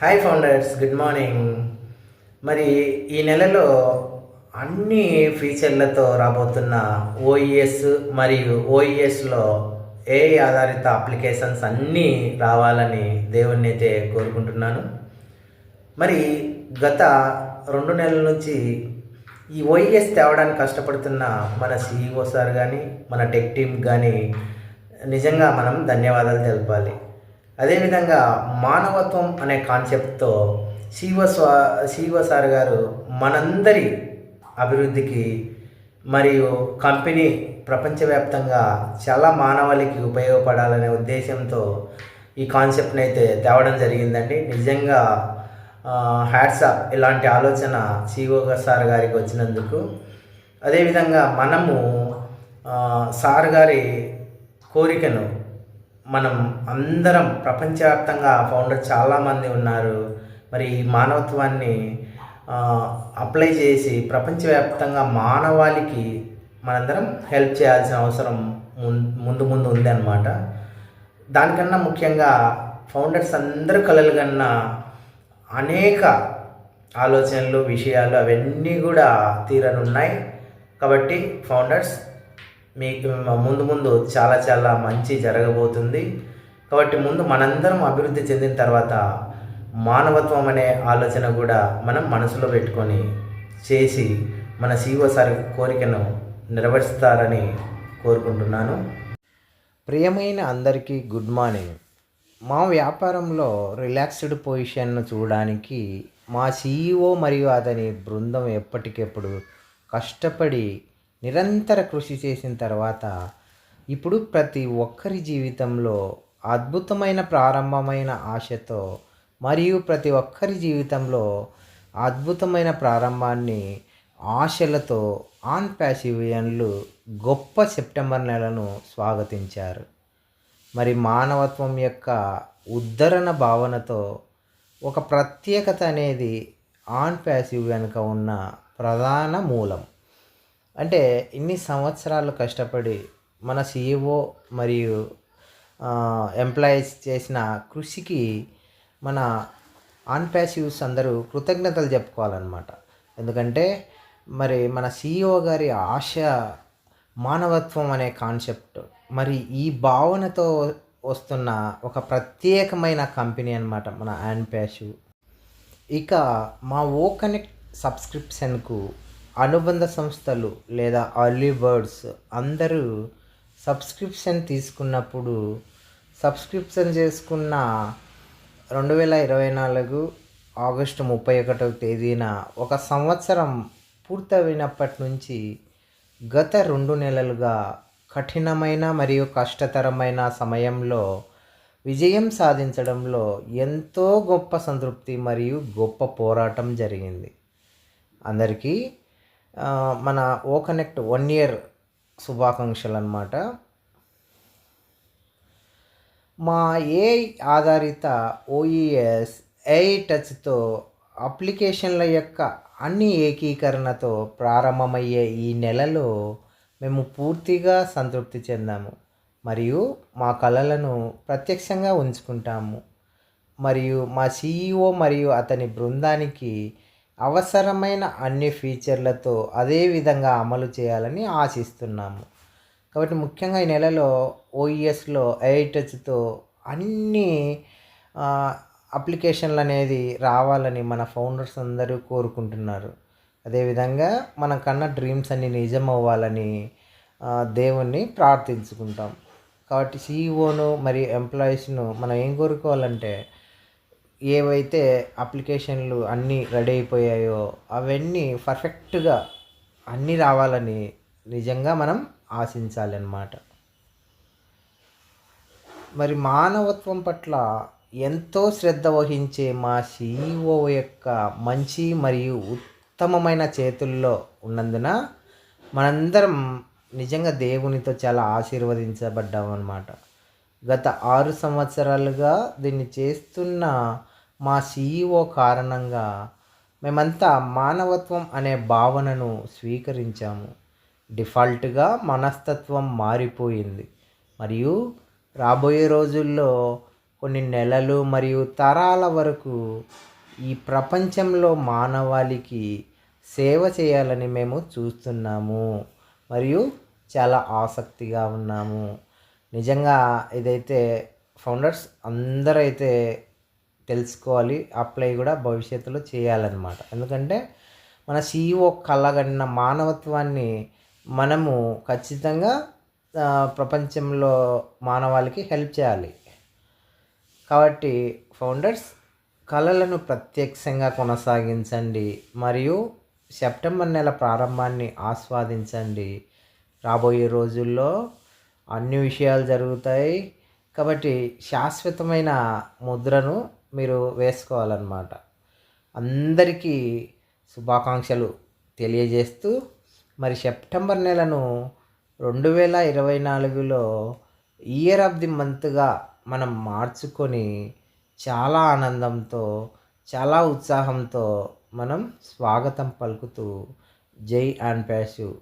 Hi founders good morning మరి ఈ నెలలో అన్ని ఫీచర్లతో రాబోతున్న ఓఈఎస్ మరియు ఓఈఎస్లో ఏ ఆధారిత అప్లికేషన్స్ అన్నీ రావాలని దేవుణ్ణి అయితే కోరుకుంటున్నాను. మరి గత రెండు నెలల నుంచి ఈ ఓఈఎస్ తేవడానికి కష్టపడుతున్న మన సిఇఓ సార్ కానీ మన టెక్ టీమ్ కానీ నిజంగా మనం ధన్యవాదాలు తెలపాలి. అదేవిధంగా మానవత్వం అనే కాన్సెప్ట్తో శివ స్వ శివ సార్ గారు మనందరి అభివృద్ధికి మరియు కంపెనీ ప్రపంచవ్యాప్తంగా చాలా మానవాళికి ఉపయోగపడాలనే ఉద్దేశంతో ఈ కాన్సెప్ట్ని అయితే తేవడం జరిగిందండి. నిజంగా హ్యాట్సాప్ ఇలాంటి ఆలోచన సిఓ సార్ గారికి వచ్చినందుకు. అదేవిధంగా మనము సార్ గారి కోరికను మనం అందరం ప్రపంచవ్యాప్తంగా ఫౌండర్ చాలామంది ఉన్నారు. మరి ఈ మానవత్వాన్ని అప్లై చేసి ప్రపంచవ్యాప్తంగా మానవాళికి మనందరం హెల్ప్ చేయాల్సిన అవసరం ముం- ముందు ముందు ఉంది అన్నమాట దానికన్నా ముఖ్యంగా ఫౌండర్స్ అందరూ కలలు కన్నా అనేక ఆలోచనలు విషయాలు అవన్నీ కూడా తీరనున్నాయి. కాబట్టి ఫౌండర్స్ మీకు ముందు ముందు చాలా చాలా మంచి జరగబోతుంది. కాబట్టి ముందు మనందరం అభివృద్ధి చెందిన తర్వాత మానవత్వం అనే ఆలోచన కూడా మనం మనసులో పెట్టుకొని చేసి మన సీఓ సార్ కోరికను నెరవేరుస్తారని కోరుకుంటున్నాను. ప్రియమైన అందరికీ గుడ్ మార్నింగ్. మా వ్యాపారంలో రిలాక్స్డ్ పొజిషన్ను చూడడానికి మా సీఈఓ మరియు అతని బృందం ఎప్పటికెప్పుడు కష్టపడి నిరంతర కృషి చేసిన తర్వాత ఇప్పుడు ప్రతి ఒక్కరి జీవితంలో అద్భుతమైన ప్రారంభమైన ఆశతో మరియు ప్రతి ఒక్కరి జీవితంలో అద్భుతమైన ప్రారంభాన్ని ఆశలతో ఆన్ ప్యాసివియన్లు గొప్ప సెప్టెంబర్ నెలను స్వాగతించారు. మరి మానవత్వం యొక్క ఉద్ధరణ భావనతో ఒక ప్రత్యేకత అనేది ఆన్ ప్యాసివ్ వెనుక ఉన్న ప్రధాన మూలం. అంటే ఇన్ని సంవత్సరాలు కష్టపడి మన సీఈఓ మరియు ఎంప్లాయీస్ చేసిన కృషికి మన ఆన్ ప్యాసివ్స్ అందరూ కృతజ్ఞతలు చెప్పుకోవాలన్నమాట. ఎందుకంటే మరి మన సీఈఓ గారి ఆశ మానవత్వం అనే కాన్సెప్ట్ మరి ఈ భావనతో వస్తున్న ఒక ప్రత్యేకమైన కంపెనీ అనమాట మన ఆన్ ప్యాసివ్ ఇక మా ఓ కనెక్ట్ సబ్స్క్రిప్షన్కు అనుబంధ సంస్థలు లేదా అర్లీ బర్డ్స్ అందరూ సబ్స్క్రిప్షన్ తీసుకున్నప్పుడు సబ్స్క్రిప్షన్ చేసుకున్న రెండు వేల ఇరవై నాలుగు ఆగస్టు ముప్పై ఒకటవ తేదీన ఒక సంవత్సరం పూర్తయినప్పటి నుంచి గత రెండు నెలలుగా కఠినమైన మరియు కష్టతరమైన సమయంలో విజయం సాధించడంలో ఎంతో గొప్ప సంతృప్తి మరియు గొప్ప పోరాటం జరిగింది. అందరికీ మన ఓ కనెక్ట్ వన్ ఇయర్ శుభాకాంక్షలు అన్నమాట మా ఏ ఆధారిత ఓఈఎస్ ఏ టచ్తో అప్లికేషన్ల యొక్క అన్ని ఏకీకరణతో ప్రారంభమయ్యే ఈ నెలలో మేము పూర్తిగా సంతృప్తి చెందాము. మరియు మా కళలను ప్రత్యక్షంగా ఉంచుకుంటాము. మరియు మా సీఈఓ మరియు అతని బృందానికి అవసరమైన అన్ని ఫీచర్లతో అదే విధంగా అమలు చేయాలని ఆశిస్తున్నాము. కాబట్టి ముఖ్యంగా ఈ నెలలో ఓఈఎస్లో ఎయిటచ్తో అన్ని అప్లికేషన్లు అనేది రావాలని మన ఫౌండర్స్ అందరూ కోరుకుంటున్నారు. అదేవిధంగా మన కన్నా డ్రీమ్స్ అన్ని నిజం అవ్వాలని దేవుణ్ణి ప్రార్థించుకుంటాం. కాబట్టి సీఈఓను మరియు ఎంప్లాయీస్ను మనం ఏం కోరుకోవాలంటే ఏవైతే అప్లికేషన్లు అన్నీ రెడీ అయిపోయాయో అవన్నీ పర్ఫెక్ట్గా అన్నీ రావాలని నిజంగా మనం ఆశించాలి అన్నమాట మరి మానవత్వం పట్ల ఎంతో శ్రద్ధ వహించే మా సీఈఓ యొక్క మంచి మరియు ఉత్తమమైన చేతుల్లో ఉన్నందున మనందరం నిజంగా దేవునితో చాలా ఆశీర్వదించబడ్డాం అన్నమాట గత ఆరు సంవత్సరాలుగా దీన్ని చేస్తున్న మా సీఈఓ కారణంగా మేమంతా మానవత్వం అనే భావనను స్వీకరించాము. డిఫాల్ట్గా మనస్తత్వం మారిపోయింది. మరియు రాబోయే రోజుల్లో కొన్ని నెలలు మరియు తరాల వరకు ఈ ప్రపంచంలో మానవాళికి సేవ చేయాలని మేము చూస్తున్నాము. మరియు చాలా ఆసక్తిగా ఉన్నాము. నిజంగా ఇదైతే ఫౌండర్స్ అందరూ అయితే తెలుసుకోవాలి. అప్లై కూడా భవిష్యత్తులో చేయాలన్నమాట. ఎందుకంటే మన సీఈఓ కలగన్న మానవత్వాన్ని మనము ఖచ్చితంగా ప్రపంచంలో మానవాళికి హెల్ప్ చేయాలి. కాబట్టి ఫౌండర్స్ కళలను ప్రత్యక్షంగా కొనసాగించండి. మరియు సెప్టెంబర్ నెల ప్రారంభాన్ని ఆస్వాదించండి. రాబోయే రోజుల్లో అన్ని విషయాలు జరుగుతాయి. కాబట్టి శాశ్వతమైన ముద్రను మీరు వేసుకోవాలన్నమాట. అందరికీ శుభాకాంక్షలు తెలియజేస్తూ మరి సెప్టెంబర్ నెలను రెండు వేల ఇరవై నాలుగులో ఇయర్ ఆఫ్ ది మంత్గా మనం మార్చుకొని చాలా ఆనందంతో చాలా ఉత్సాహంతో మనం స్వాగతం పలుకుతూ జై అండ్ ప్యాషు.